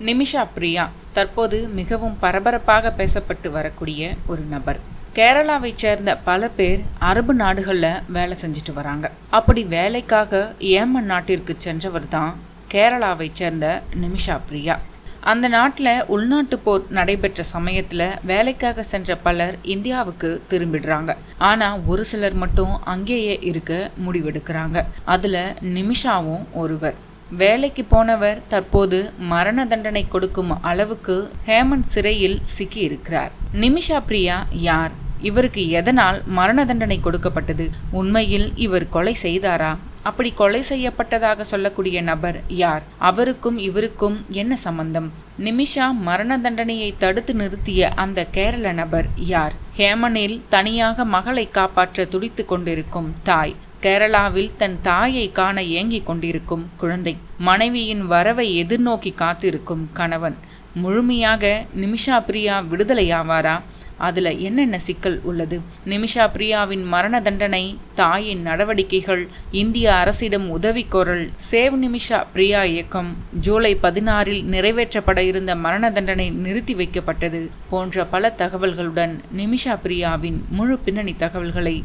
நிமிஷா பிரியா தற்போது மிகவும் பரபரப்பாக பேசப்பட்டு வரக்கூடிய ஒரு நபர். கேரளாவை சேர்ந்த பல பேர் அரபு நாடுகளில் வேலை செஞ்சுட்டு வராங்க. அப்படி வேலைக்காக ஏமன் நாட்டிற்கு சென்றவர் தான் கேரளாவை சேர்ந்த நிமிஷா பிரியா. அந்த நாட்டில் உள்நாட்டு போர் நடைபெற்ற சமயத்தில் வேலைக்காக சென்ற பலர் இந்தியாவுக்கு திரும்பிடுறாங்க. ஆனால் ஒரு சிலர் மட்டும் அங்கேயே இருக்க முடிவெடுக்கிறாங்க. அதில் நிமிஷாவும் ஒருவர். வேலைக்கு போனவர் தற்போது மரண தண்டனை கொடுக்கும் அளவுக்கு ஹேமந்த் சிறையில் சிக்கி இருக்கிறார் நிமிஷா பிரியா யார்? இவருக்கு எதனால் மரண தண்டனை கொடுக்கப்பட்டது? உண்மையில் இவர் கொலை செய்தாரா? அப்படி கொலை செய்யப்பட்டதாக சொல்லக்கூடிய நபர் யார்? அவருக்கும் இவருக்கும் என்ன சம்பந்தம்? நிமிஷா மரண தண்டனையை தடுத்து நிறுத்திய அந்த கேரள நபர் யார்? ஹேமனில் தனியாக மகளை காப்பாற்ற துடித்து கொண்டிருக்கும் தாய். கேரளாவில் தன் தாயை காண ஏங்கிக் கொண்டிருக்கும் குழந்தை. மனைவியின் வரவை எதிர்நோக்கி காத்திருக்கும் கணவன். முழுமையாக நிமிஷா பிரியா விடுதலையாவாரா? அதில் என்னென்ன சிக்கல் உள்ளது? நிமிஷா பிரியாவின் மரண தண்டனை தாயின் நடவடிக்கைகள் இந்திய அரசிடம் உதவி கோரல் சேவ் நிமிஷா பிரியா இயக்கம் ஜூலை பதினாறில் நிறைவேற்றப்பட இருந்த மரண தண்டனை நிறுத்தி வைக்கப்பட்டது போன்ற பல தகவல்களுடன் நிமிஷா பிரியாவின் முழு பின்னணி தகவல்களை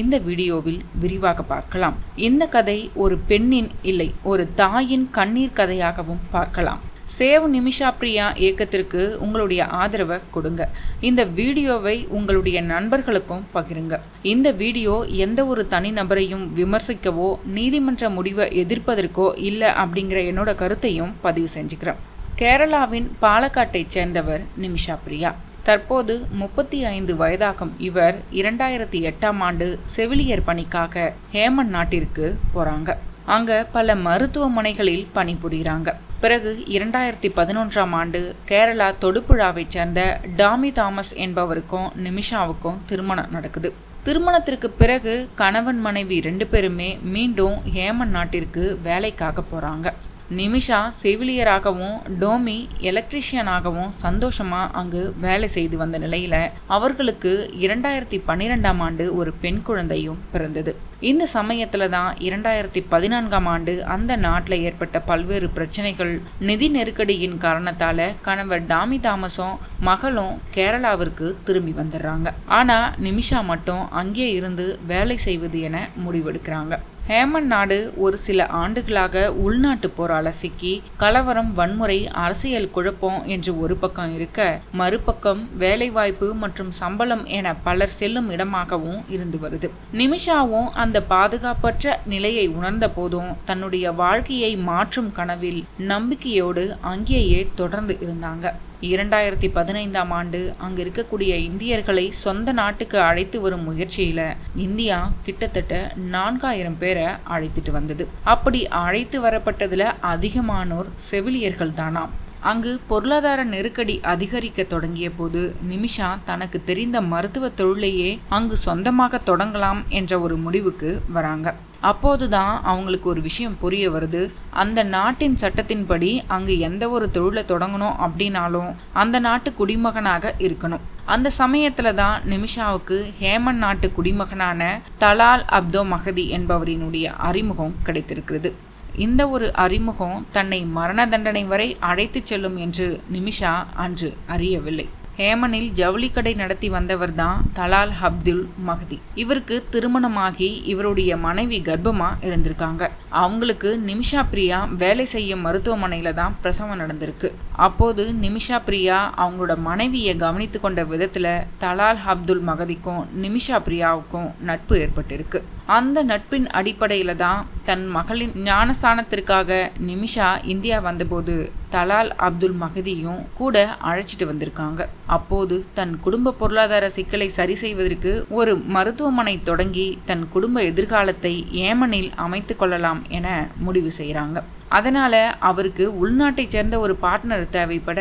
இந்த வீடியோவில் விரிவாக பார்க்கலாம். இந்த கதை ஒரு பெண்ணின் இல்லை ஒரு தாயின் கண்ணீர் கதையாகவும் பார்க்கலாம். சேவ் நிமிஷா பிரியா இயக்கத்திற்கு உங்களுடைய ஆதரவை கொடுங்க. இந்த வீடியோவை உங்களுடைய நண்பர்களுக்கும் பகிருங்க. இந்த வீடியோ எந்த ஒரு தனிநபரையும் விமர்சிக்கவோ நீதிமன்ற முடிவை எதிர்ப்பதற்கோ இல்லை அப்படிங்கிற என்னோட கருத்தையும் பதிவு செஞ்சுக்கிறேன். கேரளாவின் பாலக்காட்டைச் சேர்ந்தவர் நிமிஷா பிரியா. தற்போது முப்பத்தி ஐந்து வயதாகும் இவர் இரண்டாயிரத்தி எட்டாம் ஆண்டு செவிலியர் பணிக்காக ஹேமன் நாட்டிற்கு போறாங்க. அங்க பல மருத்துவமனைகளில் பணிபுரிகிறாங்க. பிறகு இரண்டாயிரத்தி பதினொன்றாம் ஆண்டு கேரளா தொடுப்புழாவைச் சேர்ந்த டாமி தாமஸ் என்பவருக்கும் நிமிஷாவுக்கும் திருமணம் நடக்குது. திருமணத்திற்கு பிறகு கணவன் மனைவி ரெண்டு பேருமே மீண்டும் ஹேமன் நாட்டிற்கு வேலைக்காக போகிறாங்க நிமிஷா செவிலியராகவும் டோமி எலக்ட்ரிஷியனாகவும் சந்தோஷமாக அங்கு வேலை செய்து வந்த நிலையில் அவர்களுக்கு இரண்டாயிரத்தி பன்னிரெண்டாம் ஆண்டு ஒரு பெண் குழந்தையும் பிறந்தது. இந்த சமயத்தில் தான் இரண்டாயிரத்தி பதினான்காம் ஆண்டு அந்த நாட்டில் ஏற்பட்ட பல்வேறு பிரச்சனைகள் நிதி நெருக்கடியின் காரணத்தால் கணவர் டாமி தாமஸும் மகளும் கேரளாவிற்கு திரும்பி வந்துடுறாங்க. ஆனால் நிமிஷா மட்டும் அங்கே இருந்து வேலை செய்வது என முடிவெடுக்கிறாங்க. ஹேமன் நாடு ஒரு சில ஆண்டுகளாக உள்நாட்டு போரால சிக்கி கலவரம் வன்முறை அரசியல் குழப்பம் என்று ஒரு பக்கம் இருக்க மறுபக்கம் வேலைவாய்ப்பு மற்றும் சம்பளம் என பலர் செல்லும் இடமாகவும் இருந்து வருது. நிமிஷாவும் அந்த பாதுகாப்பற்ற நிலையை உணர்ந்த போதும் தன்னுடைய வாழ்க்கையை மாற்றும் கனவில் நம்பிக்கையோடு அங்கேயே தொடர்ந்து இருந்தாங்க. இரண்டாயிரத்தி பதினைந்தாம் ஆண்டு அங்கு இருக்கக்கூடிய இந்தியர்களை சொந்த நாட்டுக்கு அழைத்து வரும் முயற்சியில் இந்தியா கிட்டத்தட்ட நான்காயிரம் பேரை அழைத்துட்டு வந்தது. அப்படி அழைத்து வரப்பட்டதில் அதிகமானோர் செவிலியர்கள் தானாம் அங்கு பொருளாதார நெருக்கடி அதிகரிக்க தொடங்கிய போது நிமிஷா தனக்கு தெரிந்த மருத்துவ தொழிலையே அங்கு சொந்தமாக தொடங்கலாம் என்ற ஒரு முடிவுக்கு வராங்க. அப்போதுதான் அவங்களுக்கு ஒரு விஷயம் புரிய வருது. அந்த நாட்டின் சட்டத்தின்படி அங்கு எந்த ஒரு தொழிலை தொடங்கணும் அப்படின்னாலும் அந்த நாட்டு குடிமகனாக இருக்கணும். அந்த சமயத்துல தான் நிமிஷாவுக்கு ஹேமன் நாட்டு குடிமகனான தலால் அப்தோ மகதி என்பவரினுடைய அறிமுகம் கிடைத்திருக்கிறது. இந்த ஒரு அறிமுகம் தன்னை மரண தண்டனை வரை அழைத்துச் செல்லும் என்று நிமிஷா அன்று அறியவில்லை. ஹேமனில் ஜவுளி கடை நடத்தி வந்தவர் தான் தலால் அப்துல் மஹதி. இவருக்கு திருமணமாகி இவருடைய மனைவி கர்ப்பமா இருந்திருக்காங்க. அவங்களுக்கு நிமிஷா பிரியா வேலை செய்யும் மருத்துவமனையில தான் பிரசவம் நடந்திருக்கு. அப்போது நிமிஷா பிரியா அவங்களோட மனைவியை கவனித்து கொண்ட விதத்துல தலால் அப்துல் மகதிக்கும் நிமிஷா பிரியாவுக்கும் நட்பு ஏற்பட்டிருக்கு. அந்த நட்பின் அடிப்படையில தான் தன் மகளின் ஞானஸ்தானத்திற்காக நிமிஷா இந்தியா வந்தபோது தலால் அப்துல் மகதியும் கூட அழைச்சிட்டு வந்திருக்காங்க. அப்போது தன் குடும்ப பொருளாதார சிக்கலை சரி செய்வதற்கு ஒரு மருத்துவமனை தொடங்கி தன் குடும்ப எதிர்காலத்தை ஏமனில் அமைத்து கொள்ளலாம் என முடிவு செய்கிறாங்க அதனால அவருக்கு உள்நாட்டை சேர்ந்த ஒரு பார்ட்னர் தேவைப்பட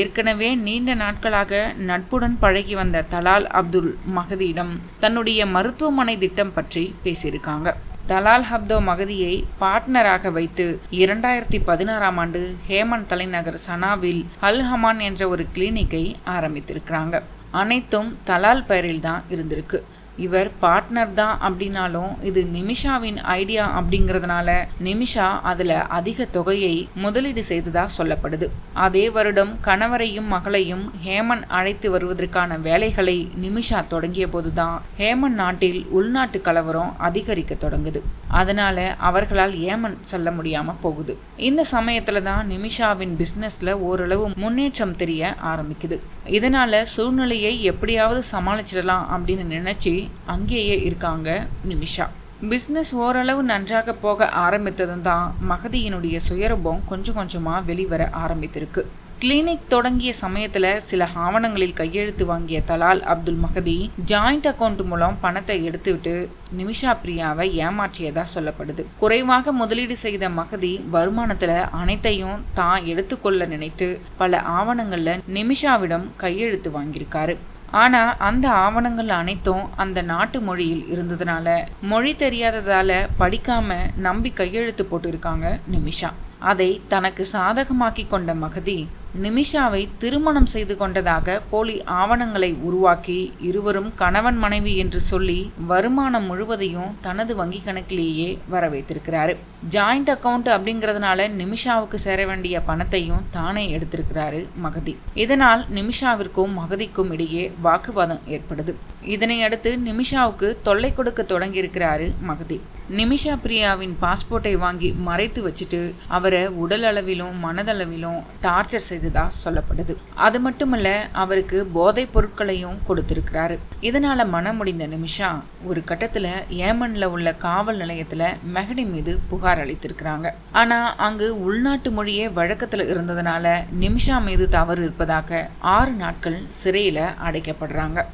ஏற்கனவே நீண்ட நாட்களாக நட்புடன் பழகி வந்த தலால் அப்துல் மகதியிடம் தன்னுடைய மருத்துவமனை திட்டம் பற்றி பேசியிருக்காங்க. தலால் ஹப்தோ மகதியை பார்ட்னராக வைத்து இரண்டாயிரத்தி பதினாறாம் ஆண்டு ஹேமந்த் தலைநகர் சனாவில் அல் ஹமான் என்ற ஒரு கிளினிக்கை ஆரம்பித்திருக்கிறாங்க. அனைத்தும் தலால் பெயரில் தான் இருந்திருக்கு. இவர் பார்ட்னர் தான் அப்படின்னாலும் இது நிமிஷாவின் ஐடியா அப்படிங்கிறதுனால நிமிஷா அதில் அதிக தொகையை முதலீடு செய்ததாக சொல்லப்படுது. அதே வருடம் கணவரையும் மகளையும் ஹேமன் அழைத்து வருவதற்கான வேலைகளை நிமிஷா தொடங்கிய போதுதான் ஹேமன் நாட்டில் உள்நாட்டு கலவரம் அதிகரிக்க தொடங்குது. அதனால் அவர்களால் ஏமன் செல்ல முடியாமல் போகுது. இந்த சமயத்தில் தான் நிமிஷாவின் பிஸ்னஸில் ஓரளவு முன்னேற்றம் தெரிய ஆரம்பிக்குது. இதனால் சூழ்நிலையை எப்படியாவது சமாளிச்சிடலாம் அப்படின்னு நினச்சி அங்கேயே இருக்காங்க நிமிஷா. பிஸ்னஸ் ஓரளவு நன்றாக போக ஆரம்பித்ததும் தான் மகதியினுடைய சுயரூபம் கொஞ்சம் கொஞ்சமாக வெளிவர ஆரம்பித்திருக்கு. கிளினிக் தொடங்கிய சமயத்தில் சில ஆவணங்களில் கையெழுத்து வாங்கிய Talal Abdul Mahdi joint account மூலம் பணத்தை எடுத்துவிட்டு நிமிஷா பிரியாவை ஏமாற்றியதா சொல்லப்படுது. குறைவாக முதலீடு செய்த மகதி வருமானத்தில் அனைத்தையும் தான் எடுத்துக்கொள்ள நினைத்து பல ஆவணங்களில் நிமிஷாவிடம் கையெழுத்து வாங்கியிருக்காரு. ஆனால் அந்த ஆவணங்கள் அனைத்தும் அந்த நாட்டு மொழியில் இருந்ததுனால மொழி தெரியாததால படிக்காம நம்பி கையெழுத்து போட்டிருக்காங்க நிமிஷா. அதை தனக்கு சாதகமாக்கி கொண்ட மகதி நிமிஷாவை திருமணம் செய்து கொண்டதாக போலி ஆவணங்களை உருவாக்கி இருவரும் கணவன் மனைவி என்று சொல்லி வருமானம் முழுவதையும் தனது வங்கி கணக்கிலேயே வர வைத்திருக்கிறாரு ஜாயிண்ட் அக்கவுண்ட் அப்படிங்கிறதுனால நிமிஷாவுக்கு சேர வேண்டிய பணத்தையும் தானே எடுத்திருக்கிறாரு மகதி. இதனால் நிமிஷாவிற்கும் மகதிக்கும் இடையே வாக்குவாதம் ஏற்படுது. இதனை அடுத்து நிமிஷாவுக்கு தொல்லை கொடுக்க தொடங்கியிருக்கிறாரு மகதி. நிமிஷா பிரியாவின் பாஸ்போர்ட்டை வாங்கி மறைத்து வச்சுட்டு அவரை உடல் அளவிலும் மனதளவிலும் டார்ச்சர் செய்ததா சொல்லப்படுது. அது மட்டுமல்ல அவருக்கு போதைப் பொருட்களையும் கொடுத்திருக்கிறாரு. இதனால மனம் முடிந்த நிமிஷா ஒரு கட்டத்துல ஏமன்ல உள்ள காவல் நிலையத்துல மெஹடி மீது புகார் அளித்திருக்கிறாங்க. ஆனா அங்கு உள்நாட்டு மொழியே வழக்கத்துல இருந்ததுனால நிமிஷா மீது தவறு இருப்பதாக ஆறு நாட்கள் சிறையில அடைக்கப்படுறாங்க.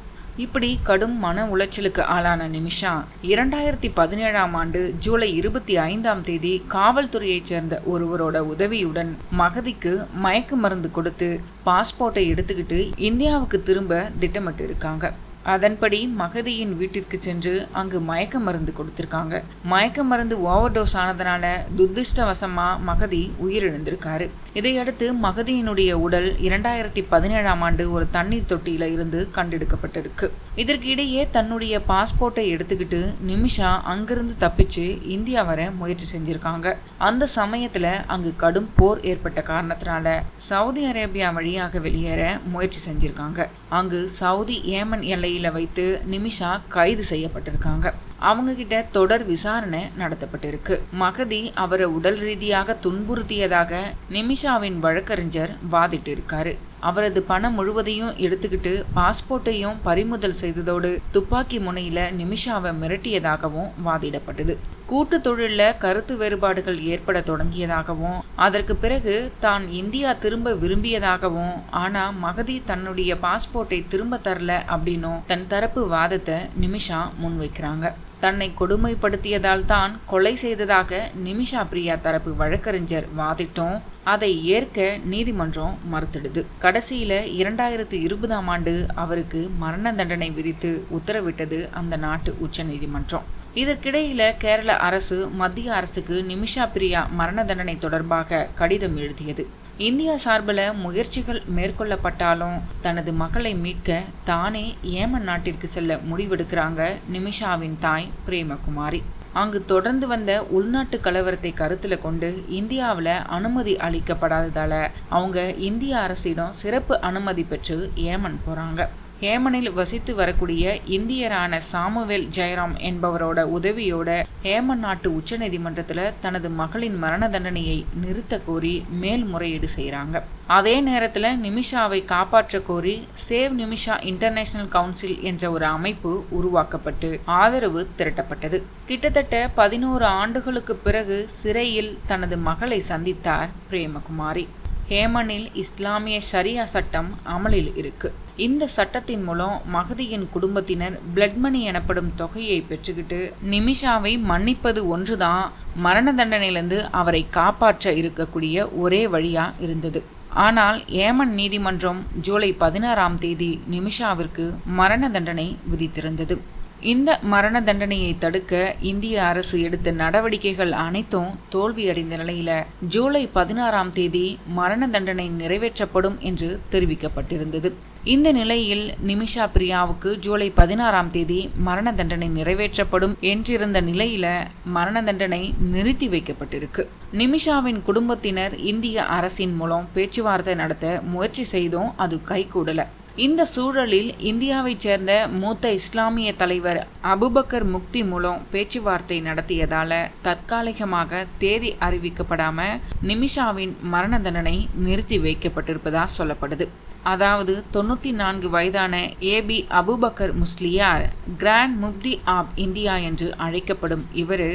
இப்படி கடும் மன உளைச்சலுக்கு ஆளான நிமிஷா இரண்டாயிரத்தி பதினேழாம் ஆண்டு ஜூலை இருபத்தி ஐந்தாம் தேதி காவல்துறையைச் சேர்ந்த ஒருவரோட உதவியுடன் மகதிக்கு மயக்க மருந்து கொடுத்து பாஸ்போர்ட்டை எடுத்துக்கிட்டு இந்தியாவுக்கு திரும்ப திட்டமிட்டு இருக்காங்க அதன்படி மகதியின் வீட்டிற்கு சென்று அங்கு மயக்க மருந்து கொடுத்திருக்காங்க. மயக்க மருந்து ஓவர் டோஸ் ஆனதுனால துர்திருஷ்டவசமா மகதி உயிரிழந்திருக்காரு. இதையடுத்து மகதியினுடைய உடல் இரண்டாயிரத்தி பதினேழாம் ஆண்டு ஒரு தண்ணீர் தொட்டியில இருந்து கண்டெடுக்கப்பட்டிருக்கு. இதற்கு இடையே தன்னுடைய பாஸ்போர்ட்டை எடுத்துக்கிட்டு நிமிஷா அங்கிருந்து தப்பிச்சு இந்தியா வர முயற்சி செஞ்சிருக்காங்க. அந்த சமயத்துல அங்கு கடும் போர் ஏற்பட்ட காரணத்தினால சவுதி அரேபியா வழியாக வெளியேற முயற்சி செஞ்சிருக்காங்க. அங்கு சவுதி ஏமன் எல்லை சிறையில் வைத்து நிமிஷா கைது செய்யப்பட்டிருக்காங்க. அவங்க கிட்ட தொடர் விசாரணை நடத்தப்பட்டிருக்கு. மகதி அவரை உடல் ரீதியாக துன்புறுத்தியதாக நிமிஷாவின் வழக்கறிஞர் வாதிட்டு இருக்காரு அவரது பணம் முழுவதையும் எடுத்துக்கிட்டு பாஸ்போர்ட்டையும் பறிமுதல் செய்ததோடு துப்பாக்கி முனையில நிமிஷாவை மிரட்டியதாகவும் வாதிடப்பட்டது. கூட்டு தொழிலில் கருத்து வேறுபாடுகள் ஏற்பட தொடங்கியதாகவும் அதற்கு பிறகு தான் இந்தியா திரும்ப விரும்பியதாகவும் ஆனா மகதி தன்னுடைய பாஸ்போர்ட்டை திரும்ப தரல அப்படின்னும் தன் தரப்பு வாதத்தை நிமிஷா முன்வைக்கிறாங்க. தன்னை கொடுமைப்படுத்தியதால் தான் கொலை செய்ததாக நிமிஷா பிரியா தரப்பு வழக்கறிஞர் வாதிட்டும் அதை ஏற்க நீதிமன்றம் மறுத்திடுது. கடைசியில இரண்டாயிரத்து இருபதாம் ஆண்டு அவருக்கு மரண தண்டனை விதித்து உத்தரவிட்டது அந்த நாட்டு உச்ச நீதிமன்றம் இதற்கிடையில கேரள அரசு மத்திய அரசுக்கு நிமிஷா பிரியா மரண தண்டனை தொடர்பாக கடிதம் எழுதியது. இந்தியா சார்பில் முயற்சிகள் மேற்கொள்ளப்பட்டாலும் தனது மகளை மீட்க தானே ஏமன் நாட்டிற்கு செல்ல முடிவெடுக்கிறாங்க நிமிஷாவின் தாய் பிரேமகுமாரி. அங்கு தொடர்ந்து வந்த உள்நாட்டு கலவரத்தை கருத்தில் கொண்டு இந்தியாவில் அனுமதி அளிக்கப்படாததால் அவங்க இந்திய அரசிடம் சிறப்பு அனுமதி பெற்று ஏமன் போகிறாங்க ஹேமனில் வசித்து வரக்கூடிய இந்தியரான சாமுவேல் ஜெயராம் என்பவரோட உதவியோட ஹேமன் நாட்டு உச்சநீதிமன்றத்தில் தனது மகளின் மரண தண்டனையை நிறுத்த கோரி மேல்முறையீடு செய்கிறாங்க அதே நேரத்தில் நிமிஷாவை காப்பாற்ற கோரி சேவ் நிமிஷா இன்டர்நேஷனல் கவுன்சில் என்ற ஒரு அமைப்பு உருவாக்கப்பட்டு ஆதரவு திரட்டப்பட்டது. கிட்டத்தட்ட பதினோரு ஆண்டுகளுக்கு பிறகு சிறையில் தனது மகளை சந்தித்தார் பிரேமகுமாரி. ஹேமனில் இஸ்லாமிய ஷரியா சட்டம் அமலில் இருக்கு. இந்த சட்டத்தின் மூலம் மகதியின் குடும்பத்தினர் பிளட் மணி எனப்படும் தொகையை பெற்றுக்கிட்டு நிமிஷாவை மன்னிப்பது ஒன்றுதான். மரண தண்டனையிலிருந்து அவரை காப்பாற்ற இருக்கக்கூடிய ஒரே வழியா இருந்தது. ஆனால் ஏமன் நீதிமன்றம் ஜூலை பதினாறாம் தேதி நிமிஷாவிற்கு மரண தண்டனை விதித்திருந்தது. இந்த மரண தண்டனையை தடுக்க இந்திய அரசு எடுத்த நடவடிக்கைகள் அனைத்தும் தோல்வியடைந்த நிலையில ஜூலை பதினாறாம் தேதி மரண தண்டனை நிறைவேற்றப்படும் என்று தெரிவிக்கப்பட்டிருந்தது. இந்த நிலையில் நிமிஷா பிரியாவுக்கு ஜூலை பதினாறாம் தேதி மரண தண்டனை நிறைவேற்றப்படும் என்றிருந்த நிலையில மரண தண்டனை நிறுத்தி வைக்கப்பட்டிருக்கு. நிமிஷாவின் குடும்பத்தினர் இந்திய அரசின் மூலம் பேச்சுவார்த்தை நடத்த முயற்சி செய்தும் அது கைகூடல. இந்த சூழலில் இந்தியாவைச் சேர்ந்த மூத்த இஸ்லாமிய தலைவர் அபுபக்கர் முக்தி மூலம் பேச்சுவார்த்தை நடத்தியதால தற்காலிகமாக தேதி அறிவிக்கப்படாம நிமிஷாவின் மரண தண்டனை நிறுத்தி வைக்கப்பட்டிருப்பதா சொல்லப்படுது. அதாவது தொண்ணூற்றி நான்கு வயதான AP Abubakar Musliyar grand Mufti of India என்று அழைக்கப்படும் இவர்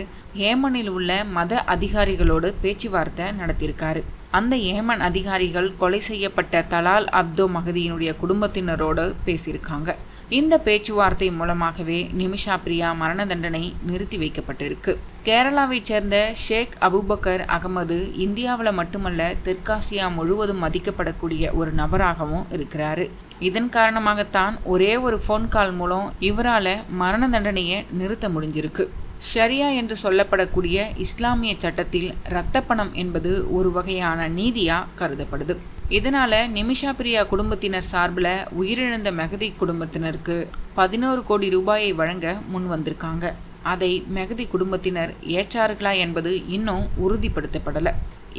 ஏமனில் உள்ள மத அதிகாரிகளோடு பேச்சுவார்த்தை நடத்தியிருக்காரு. அந்த ஏமன் அதிகாரிகள் கொலை செய்யப்பட்ட தலால் அப்தோ மகதியினுடைய குடும்பத்தினரோடு பேசியிருக்காங்க. இந்த பேச்சுவார்த்தை மூலமாகவே நிமிஷா பிரியா மரண தண்டனை நிறுத்தி வைக்கப்பட்டிருக்கு. கேரளாவைச் சேர்ந்த ஷேக் அபுபக்கர் அகமது இந்தியாவில் மட்டுமல்ல தெற்காசியா முழுவதும் மதிக்கப்படக்கூடிய ஒரு நபராகவும் இருக்கிறாரு. இதன் காரணமாகத்தான் ஒரே ஒரு ஃபோன் கால் மூலம் இவரால் மரண தண்டனையை நிறுத்த முடிஞ்சிருக்கு. ஷரியா என்று சொல்லப்படக்கூடிய இஸ்லாமிய சட்டத்தில் இரத்த பணம் என்பது ஒரு வகையான நீதியாக கருதப்படுது. இதனால் நிமிஷா பிரியா குடும்பத்தினர் சார்பில் உயிரிழந்த மெகதி குடும்பத்தினருக்கு பதினோரு கோடி ரூபாயை வழங்க முன் வந்திருக்காங்க. அதை மெகதி குடும்பத்தினர் ஏற்றார்களா என்பது இன்னும் உறுதிப்படுத்தப்படலை.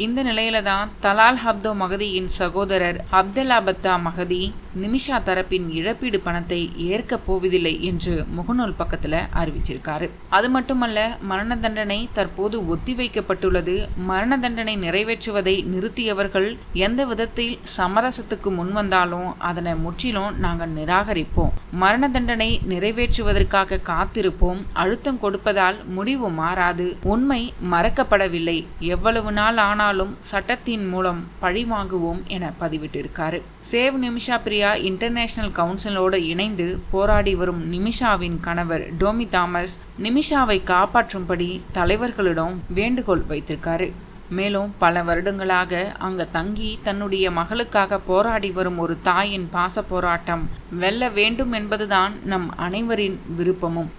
இந்த நிலையில தான் தலால் ஹப்தோ மகதியின் சகோதரர் அப்தலாபத்தா மகதி நிமிஷா தரப்பின் இழப்பீடு பணத்தை ஏற்கப் போவதில்லை என்று முகநூல் பக்கத்தில் அறிவிச்சிருக்காரு. அது மட்டுமல்ல மரண தண்டனை தற்போது ஒத்திவைக்கப்பட்டுள்ளது. மரண தண்டனை நிறைவேற்றுவதை நிறுத்தியவர்கள் எந்த விதத்தில் சமரசத்துக்கு முன்வந்தாலும் அதனை முற்றிலும் நாங்கள் நிராகரிப்போம். மரண தண்டனை நிறைவேற்றுவதற்காக காத்திருப்போம். அழுத்தம் கொடுப்பதால் முடிவு மாறாது. உண்மை மறக்கப்படவில்லை. எவ்வளவு நாள் ஆனால் ஆனாலும் சட்டத்தின் மூலம் பழி வாங்குவோம் என பதிவிட்டிருக்காரு. சேவ் நிமிஷா பிரியா இன்டர்நேஷனல் கவுன்சிலோடு இணைந்து போராடி வரும் நிமிஷாவின் கணவர் டோமி தாமஸ் நிமிஷாவை காப்பாற்றும்படி தலைவர்களிடம் வேண்டுகோள் வைத்திருக்காரு. மேலும் பல வருடங்களாக அங்க தங்கி தன்னுடைய மகளுக்காக போராடி வரும் ஒரு தாயின் பாச போராட்டம் வெல்ல வேண்டும் என்பதுதான் நம் அனைவரின் விருப்பமும்.